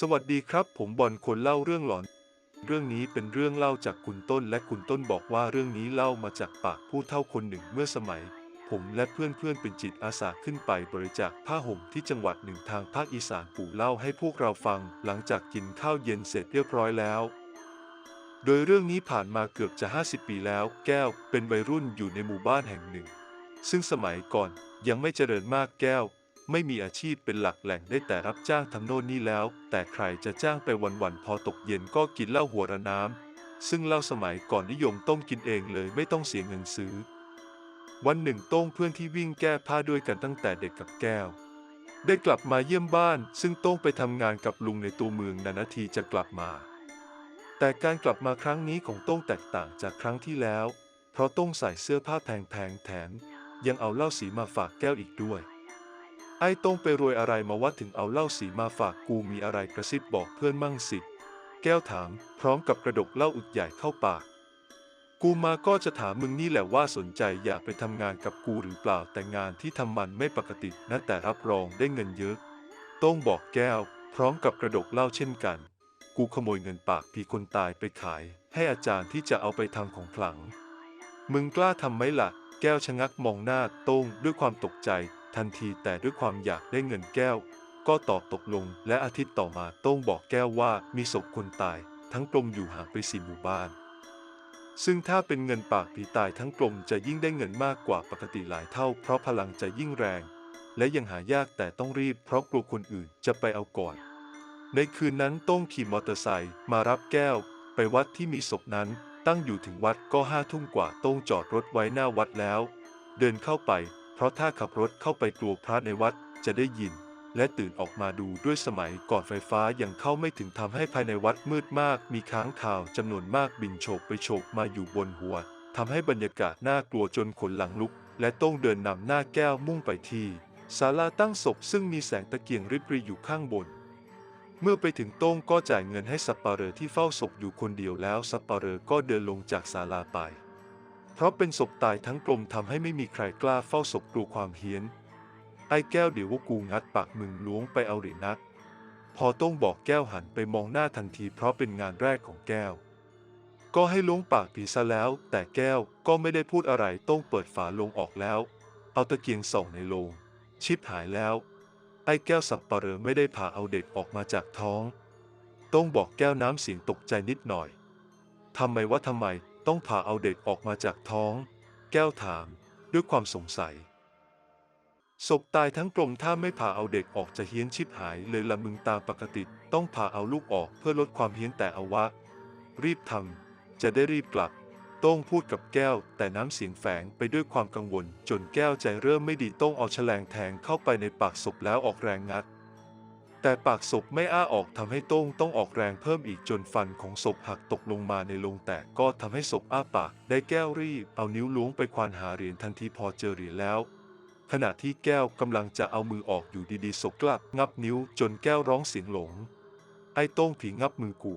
สวัสดีครับ ผมบอลคนเล่าเรื่องหลอน เรื่องนี้เป็นเรื่องเล่าจากคุณต้นและคุณต้นบอกว่าเรื่องนี้เล่ามาจากปากผู้เฒ่าคนหนึ่งเมื่อสมัย ผมและเพื่อนๆเป็นจิตอาสาขึ้นไปบริจาคผ้าห่มที่จังหวัดหนึ่งทางภาคอีสานปู่เล่าให้พวกเราฟัง หลังจากกินข้าวเย็นเสร็จเรียบร้อยแล้ว โดยเรื่องนี้ผ่านมาเกือบจะ 50 ปีแล้ว แก้วเป็นวัยรุ่นอยู่ในหมู่บ้านแห่งหนึ่ง ซึ่งสมัยก่อนยังไม่เจริญมากแก้ว ไม่มีอาชีพเป็นหลักแหล่งได้แต่รับจ้างทำโน่นนี่แล้ว แต่ใครจะจ้างไปวันๆพอตกเย็นก็กินเหล้าหัวระน้ำซึ่งเหล้าสมัยก่อนนิยมต้มกินเองเลยไม่ต้องเสียเงินซื้อ วันหนึ่งโต้งเพื่อนที่วิ่งแก้ผ้าด้วยกันตั้งแต่เด็กกับแก้ว ได้กลับมาเยี่ยมบ้าน ซึ่งโต้งไปทำงานกับลุงในตัวเมืองนานาทีจะกลับมา แต่การกลับมาครั้งนี้ของโต้งแตกต่างจากครั้งที่แล้ว เพราะโต้งใส่เสื้อผ้าแพงๆแถมยังเอาเหล้าสีมาฝากแก้วอีกด้วย ไอ้โต้งไปรวยอะไรมาว่าถึงเอาเหล้าสีมาฝากกูมีอะไรกระซิบบอกเพื่อนมั่งสิ แก้วถามพร้อมกับกระดกเหล้าอึกใหญ่เข้าปาก กูมาก็จะถามมึงนี่แหละว่าสนใจอยากไปทำงานกับกูหรือเปล่าแต่งานที่ทำมันไม่ปกตินะแต่รับรองได้เงินเยอะโต้งบอกแก้ว พร้อมกับกระดกเหล้าเช่นกัน กูขโมยเงินปากผีคนตายไปขาย ให้อาจารย์ที่จะเอาไปทำของขลัง มึงกล้าทำไหมล่ะแก้วชะงักมองหน้าโต้งด้วยความตกใจ ทันทีแต่ด้วยความอยากได้เงินแก้ว ก็ตอบตกลง และอาทิตย์ต่อมาโต้งบอกแก้วว่ามีศพคนตาย ทั้งกลมอยู่ห่างไปสี่หมู่บ้าน ซึ่งถ้าเป็นเงินปากผีตายทั้งกลมจะยิ่งได้เงินมากกว่าปกติหลายเท่า เพราะพลังจะยิ่งแรง และยังหายากแต่ต้องรีบเพราะกลัวคนอื่นจะไปเอาก่อน ในคืนนั้นโต้งขี่มอเตอร์ไซค์มารับแก้ว ไปวัดที่มีศพนั้นตั้งอยู่ถึงวัดก็ห้าทุ่มกว่าโต้งจอดรถไว้หน้าวัดแล้ว เดินเข้าไป เพราะถ้าขับรถเข้าไปกลัวพระในวัดจะได้ยิน และตื่นออกมาดูด้วยสมัยก่อนไฟฟ้ายังเข้าไม่ถึงทำให้ภายในวัดมืดมาก มีค้างข่าวจำนวนมากบินโฉบไปโฉบมาอยู่บนหัวทำให้บรรยากาศน่ากลัวจนขนหลังลุก และโต้งเดินนำหน้าแก้วมุ่งไปที่ศาลาตั้งศพซึ่งมีแสงตะเกียงริบรีอยู่ข้างบน เมื่อไปถึงโต้งก็จ่ายเงินให้สับปะเหร่อที่เฝ้าศพอยู่คนเดียวแล้วสับปะเหร่อก็เดินลงจากศาลาไป เพราะเป็นศพตายทั้งกลมทำให้ไม่มีใครกล้าเฝ้าศพกลัวความเฮี้ยน ไอ้แก้วเดี๋ยวว่ากูงัดปากมึงล้วงไปเอาเหรียญนัก พอโต้งบอกแก้วหันไปมองหน้าทันทีเพราะเป็นงานแรกของแก้ว ก็ให้ล้วงปากผีซะแล้ว แต่แก้วก็ไม่ได้พูดอะไรโต้งเปิดฝาลงออกแล้ว เอาตะเกียงส่องในโลง ชิบหายแล้ว ไอ้แก้วสับปะเหร่อไม่ได้ผ่าเอาเด็กออกมาจากท้อง ต้องบอกแก้วน้ำเสียงตกใจนิดหน่อยทำไมว่าทำไม ต้องผ่าเอาเด็กออกมาจากท้อง แก้วถาม ด้วยความสงสัย ศพตายทั้งกลมถ้าไม่ผ่าเอาเด็กออกจะเฮี้ยนชิบหายเลยละมึงตามปกติ ต้องผ่าเอาลูกออกเพื่อลดความเฮี้ยนแต่เอาวะ รีบทำจะได้รีบกลับ โต้งพูดกับแก้ว แต่น้ำเสียงแฝงไปด้วยความกังวล จนแก้วใจเริ่มไม่ดีโต้งเอาแฉลงแทงเข้าไปในปากศพแล้วออกแรงงัด แต่ปากศพไม่อ้าออกทำให้โต้งต้องออกแรงเพิ่มอีกจนฟันของศพหักตกลงมาในโลงแตกก็ทำให้ศพอ้าปากได้แก้วรีบเอานิ้วล้วงไปควานหาเหรียญทันทีพอเจอเหรียญแล้ว ขณะที่แก้วกำลังจะเอามือออกอยู่ดีๆศพกลับงับนิ้วจนแก้วร้องเสียงหลง ไอ้โต้งผีงับมือกู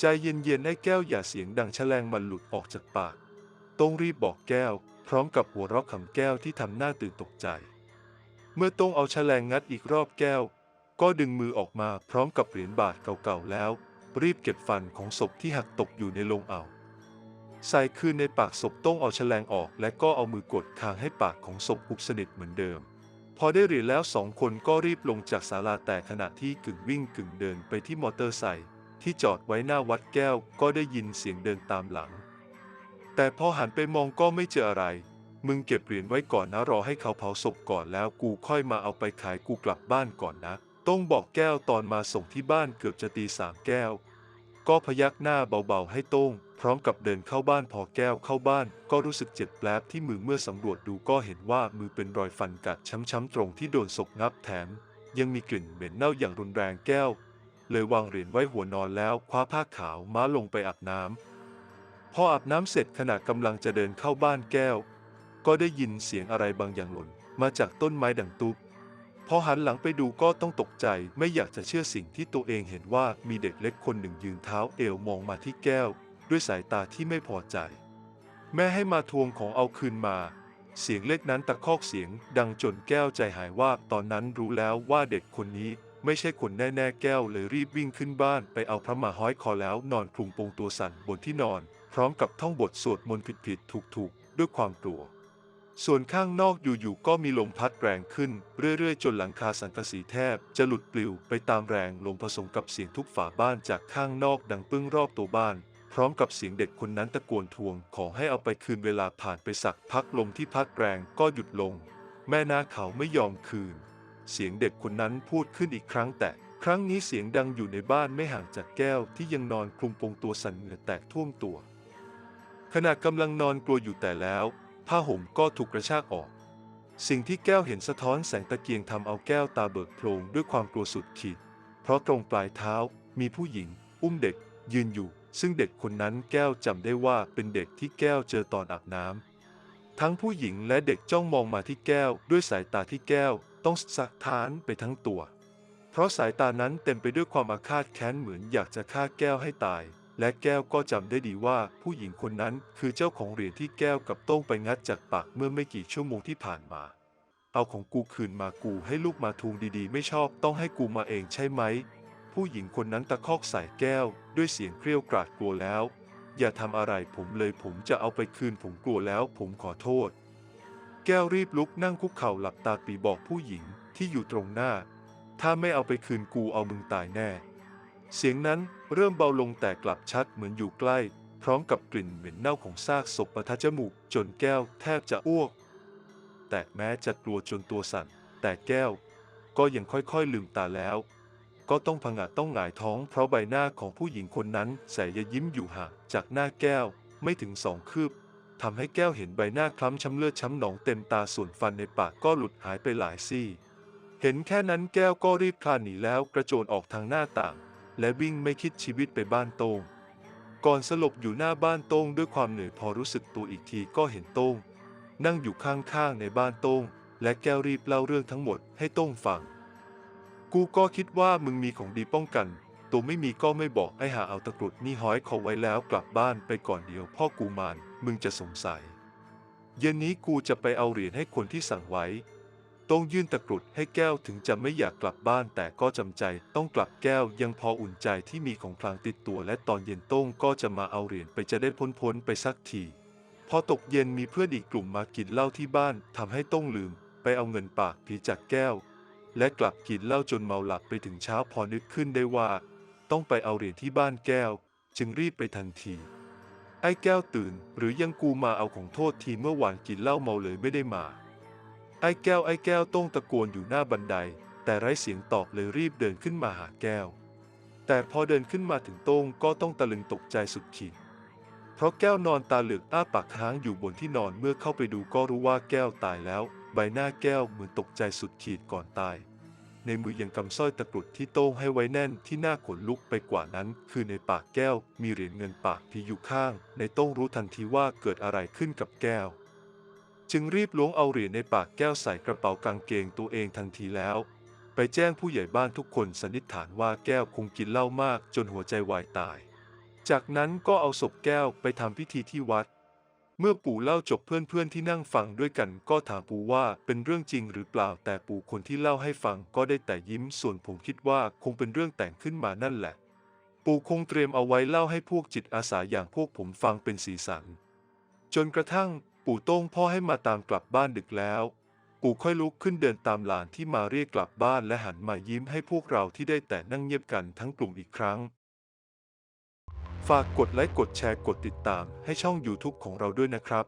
ใจเย็นๆไอ้แก้วอย่าเสียงดังแฉลงมันหลุดออกจากปากโต้งรีบบอกแก้ว พร้อมกับหัวเราะขำแก้วที่ทำหน้าตื่นตกใจเมื่อโต้งเอาแฉลงงัดอีกรอบแก้ว ก็ดึงมือออกมาพร้อมกับเหรียญบาทเก่าๆแล้ว รีบเก็บฟันของศพที่หักตกอยู่ในโลงเอา ใส่คืนในปากศพต้องเอาแฉลงออก และก็เอามือกดคางให้ปากของศพหุบสนิทเหมือนเดิม พอได้เหรียญแล้วสองคนก็รีบลงจากศาลาแต่ขณะที่กึ่งวิ่งกึ่งเดินไปที่มอเตอร์ไซค์ที่จอดไว้หน้าวัดแก้วก็ได้ยินเสียงเดินตามหลัง แต่พอหันไปมองก็ไม่เจออะไรมึงเก็บเหรียญไว้ก่อนนะรอให้เขาเผาศพก่อนแล้วกูค่อยมาเอาไปขายกูกลับบ้านก่อนนะ ต้องบอกแก้วตอนมาส่งที่บ้านเกือบจะตีสามแก้ว ก็พยักหน้าเบาๆให้โต้ง พร้อมกับเดินเข้าบ้านพอแก้วเข้าบ้าน ก็รู้สึกเจ็บแปลบที่มือเมื่อสำรวจดูก็เห็นว่ามือเป็นรอยฟันกัดช้ำๆตรงที่โดนศพงับแถม ยังมีกลิ่นเหม็นเน่าอย่างรุนแรงแก้ว เลยวางเหรียญไว้หัวนอนแล้วคว้าผ้าขาวม้าลงไปอาบน้ำพออาบน้ำเสร็จขณะกำลังจะเดินเข้าบ้านแก้ว ก็ได้ยินเสียงอะไรบางอย่างหล่นมาจากต้นไม้ดังตุบ พอหันหลังไปดูก็ต้องตกใจไม่อยากจะเชื่อสิ่งที่ตัวเองเห็นว่ามีเด็กเล็กคนหนึ่งยืนเท้าเอวมองมาที่แก้ว ด้วยสายตาที่ไม่พอใจ แม่ให้มาทวงของเอาคืนมา เสียงเล็กนั้นตะคอกเสียงดังจนแก้วใจหายว่าตอนนั้นรู้แล้วว่าเด็กคนนี้ไม่ใช่คนแน่ๆแก้วเลยรีบวิ่งขึ้นบ้านไปเอาพระมาห้อยคอแล้วนอนคลุมโปงตัวสั่นบนที่นอน พร้อมกับท่องบทสวดมนต์ผิดๆถูกๆ ด้วยความกลัว ส่วนข้างนอกอยู่ๆก็มีลมพัดแรงขึ้น เรื่อยๆ จนหลังคาสังกะสีแทบ จะหลุดปลิวไปตามแรงลมผสมกับเสียงทุบฝาบ้านจากข้างนอกดังปึ้งรอบตัวบ้าน พร้อมกับเสียงเด็กคนนั้นตะโกนทวง ขอให้เอาไปคืนเวลาผ่านไปสักพักลมที่พัดแรงก็หยุดลง แม่นาเขาไม่ยอมคืน เสียงเด็กคนนั้นพูดขึ้นอีกครั้งแต่ครั้งนี้เสียงดังอยู่ในบ้านไม่ห่างจากแก้วที่ยังนอนคลุมโปงตัวสั่นเหงื่อแตกท่วมตัว ขณะกำลังนอนกลัวอยู่แต่แล้ว ผ้าห่มก็ถูกกระชากออก สิ่งที่แก้วเห็นสะท้อนแสงตะเกียงทำเอาแก้วตาเบิกโพลงด้วยความกลัวสุดขีด เพราะตรงปลายเท้ามีผู้หญิง อุ้มเด็ก ยืนอยู่ ซึ่งเด็กคนนั้นแก้วจำได้ว่าเป็นเด็กที่แก้วเจอตอนอาบน้ำทั้งผู้หญิงและเด็กจ้องมองมาที่แก้วด้วยสายตาที่แก้วต้องสะท้านไปทั้งตัว เพราะสายตานั้นเต็มไปด้วยความอาฆาตแค้นเหมือนอยากจะฆ่าแก้วให้ตาย และแก้วก็จำได้ดีว่าผู้หญิงคนนั้นคือเจ้าของเหรียญที่แก้วกับโต้งไปงัดจากปากเมื่อไม่กี่ชั่วโมงที่ผ่านมา เอาของกูคืนมากูให้ลูกมาทวงดีๆ ไม่ชอบต้องให้กูมาเองใช่ไหม ผู้หญิงคนนั้นตะคอกใส่แก้ว ด้วยเสียงเกรี้ยวกราดกลัวแล้ว อย่าทำอะไรผมเลยผมจะเอาไปคืนผมกลัวแล้วผมขอโทษ แก้วรีบลุกนั่งคุกเข่าหลับตาปีบอกผู้หญิงที่อยู่ตรงหน้า ถ้าไม่เอาไปคืนกูเอามึงตายแน่ เสียงนั้นเริ่มเบาลงแต่กลับชัดเหมือนอยู่ใกล้ พร้อมกับกลิ่นเหม็นเน่าของซากศพประทัดจมูก จนแก้วแทบจะอ้วก แต่แม้จะกลัวจนตัวสั่น แต่แก้ว ก็ยังค่อยๆลืมตาแล้ว ก็ต้องผงะต้องหงายท้องเพราะใบหน้าของผู้หญิงคนนั้นแสยยิ้มอยู่ห่างจากหน้าแก้วไม่ถึงสองคืบทำให้แก้วเห็นใบหน้าคล้ำช้ำเลือดช้ำหนองเต็มตาส่วนฟันในปากก็หลุดหายไปหลายซี่ เห็นแค่นั้นแก้วก็รีบคลานหนีแล้วกระโจนออกทางหน้าต่าง และวิ่งไม่คิดชีวิตไปบ้านโต้งก่อนสลบอยู่หน้าบ้านโต้งด้วยความเหนื่อยพอรู้สึกตัวอีกทีก็เห็นโต้งนั่งอยู่ข้างๆในบ้านโต้งและแก้วรีบเล่าเรื่องทั้งหมดให้โต้งฟัง กูก็คิดว่ามึงมีของดีป้องกัน ตัวไม่มีก็ไม่บอกไอ้หาเอาตะกรุดนี่ห้อยคอไว้แล้วกลับบ้านไปก่อนเดียวพ่อกูมานมึงจะสงสัย เย็นนี้กูจะไปเอาเหรียญให้คนที่สั่งไว้ ต้องยื่นตะกรุดให้แก้วถึงจะไม่อยากกลับบ้านแต่ก็จำใจต้องกลับแก้วยังพออุ่นใจที่มีของกลางติดตัวและตอนเย็นต้งก็จะมาเอาเหรียญไปจะได้พ้นพ้นๆไปสักที พอตกเย็นมีเพื่อนอีกกลุ่มมากินเหล้าที่บ้านทำให้ต้งลืม ไปเอาเงินปากผีจากแก้ว และกลับกินเหล้าจนเมาหลับไปถึงเช้าพอนึกขึ้นได้ว่า ต้องไปเอาเหรียญที่บ้านแก้ว จึงรีบไปทันทีไอ้แก้วตื่น หรือยังกูมาเอาของโทษทีเมื่อวานกินเหล้าเมาเลยไม่ได้มา ไอ้แก้วไอ้แก้วต้องตะโกนอยู่หน้าบันได แต่ไร้เสียงตอบเลยรีบเดินขึ้นมาหาแก้ว แต่พอเดินขึ้นมาถึงโต้งก็ต้องตะลึงตกใจสุดขีดเพราะแก้วนอนตาเหลือกอ้าปากค้างอยู่บนที่นอนเมื่อเข้าไปดูก็รู้ว่าแก้วตายแล้ว ใบหน้าแก้วเหมือนตกใจสุดขีดก่อนตาย ในมือยังกำสร้อยตะกรุดที่โต้งให้ไว้แน่นที่หน้าขนลุกไปกว่านั้น คือในปากแก้วมีเหรียญเงินปากผีอยู่ข้าง ในโต้งรู้ทันทีว่าเกิดอะไรขึ้นกับแก้ว จึงรีบล้วงเอาเหรียญในปากแก้วใส่กระเป๋ากางเกงตัวเองทันทีแล้ว ไปแจ้งผู้ใหญ่บ้านทุกคนสันนิษฐานว่าแก้วคงกินเหล้ามากจนหัวใจวายตาย จากนั้นก็เอาศพแก้วไปทำพิธีที่วัด เมื่อปู่เล่าจบเพื่อนๆที่นั่งฟังด้วยกันก็ถามปู่ว่าเป็นเรื่องจริงหรือเปล่าแต่ปู่คนที่เล่าให้ฟังก็ได้แต่ยิ้มส่วนผมคิดว่าคงเป็นเรื่องแต่งขึ้นมานั่นแหละ ปู่คงเตรียมเอาไว้เล่าให้พวกจิตอาสาอย่างพวกผมฟังเป็นสีสันจนกระทั่ง ปู่โต้งพ่อให้มาตามกลับบ้านดึกแล้ว ปู่ค่อยลุกขึ้นเดินตามหลานที่มาเรียกกลับบ้านและหันมายิ้มให้พวกเราที่ได้แต่นั่งเงียบกันทั้งกลุ่มอีกครั้ง ฝากกดไลค์กดแชร์กดติดตามให้ช่อง YouTube ของเราด้วยนะครับ